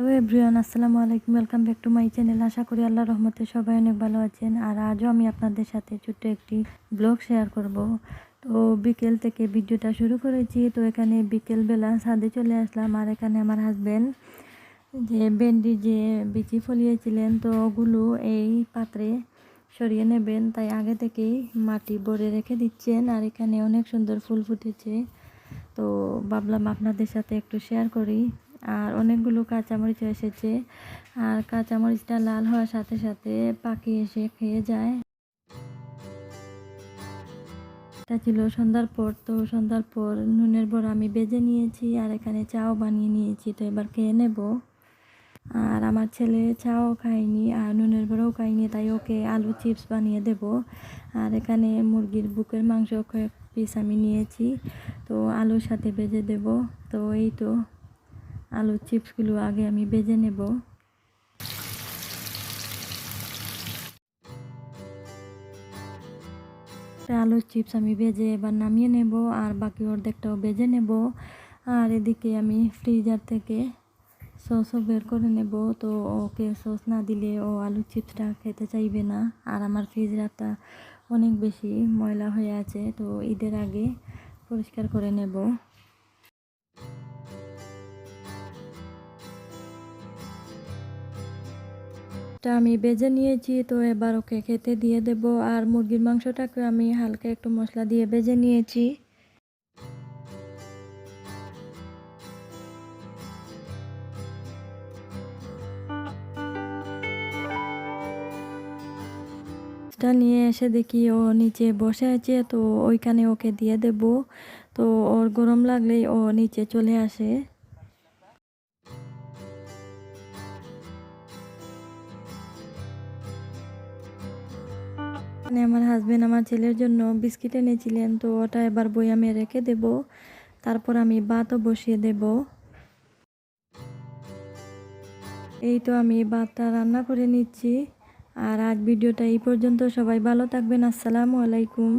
Hello everyone, আসসালামু আলাইকুম। Welcome back to my channel আশা করি আল্লাহ রহমতে সবাই অনেক ভালো আছেন। আর আজও আমি আপনাদের সাথে ছোট্ট একটি ব্লগ শেয়ার করব। তো বিকেল থেকে ভিডিওটা শুরু করেছি। তো এখানে বিকেলবেলা ছাদে চলে আসলাম। আর এখানে আমার হাজব্যান্ড যে ভেন্ডি যে বিচি ফলিয়েছিলেন, তো ওগুলো এই পাত্রে সরিয়ে নেবেন। তাই আগে থেকেই মাটি ভরে রেখে দিচ্ছেন। আর এখানে অনেক সুন্দর ফুল ফুটেছে। তো ভাবলাম আপনাদের সাথে একটু শেয়ার করি। আর অনেকগুলো কাঁচামরিচ এসেছে। আর কাঁচামরিচটা লাল হওয়ার সাথে সাথে পাখি এসে খেয়ে যায়। এটা ছিল সন্ধ্যার পর, তো সন্ধ্যার পর নুনের বড়া আমি বেজে নিয়েছি আর এখানে চাও বানিয়ে নিয়েছি, তো এবার খেয়ে নেব। আর আমার ছেলে চাও খায়নি আর নুনের বড়াও খায়নি, তাই ওকে আলু চিপস বানিয়ে দেব। আর এখানে মুরগির বুকের মাংস কয়েক পিস আমি নিয়েছি, তো আলুর সাথে বেজে দেব, তো এই তো। আলুর চিপসগুলো আগে আমি বেজে নেব। আলুর চিপস আমি বেজে এবার নামিয়ে নেব আর বাকি অর্ধেকটাও বেজে নেব। আর এদিকে আমি ফ্রিজার থেকে সসও বের করে নেব। তো ওকে সস না দিলে ও আলুর চিপসটা খেতে চাইবে না। আর আমার ফ্রিজারটা অনেক বেশি ময়লা হয়ে আছে, তো ঈদের আগে পরিষ্কার করে নেব। টা আমি বেজে নিয়েছি, তো এবার ওকে খেতে দিয়ে দেব। আর মুরগির মাংসটাকে আমি হালকা একটু মশলা দিয়ে বেজে নিয়েছি। নিয়ে এসে দেখি ও নিচে বসে আছে, তো ওইখানে ওকে দিয়ে দেব। তো ওর গরম লাগলেই ও নিচে চলে আসে। মানে আমার হাজব্যান্ড আমার ছেলের জন্য বিস্কিট এনেছিলেন, তো ওটা এবার বই আমি রেখে দেব। তারপর আমি ভাতও বসিয়ে দেব। এই তো আমি ভাতটা রান্না করে নিচ্ছি। আর আজ ভিডিওটা এই পর্যন্ত। সবাই ভালো থাকবেন। আসসালামু আলাইকুম।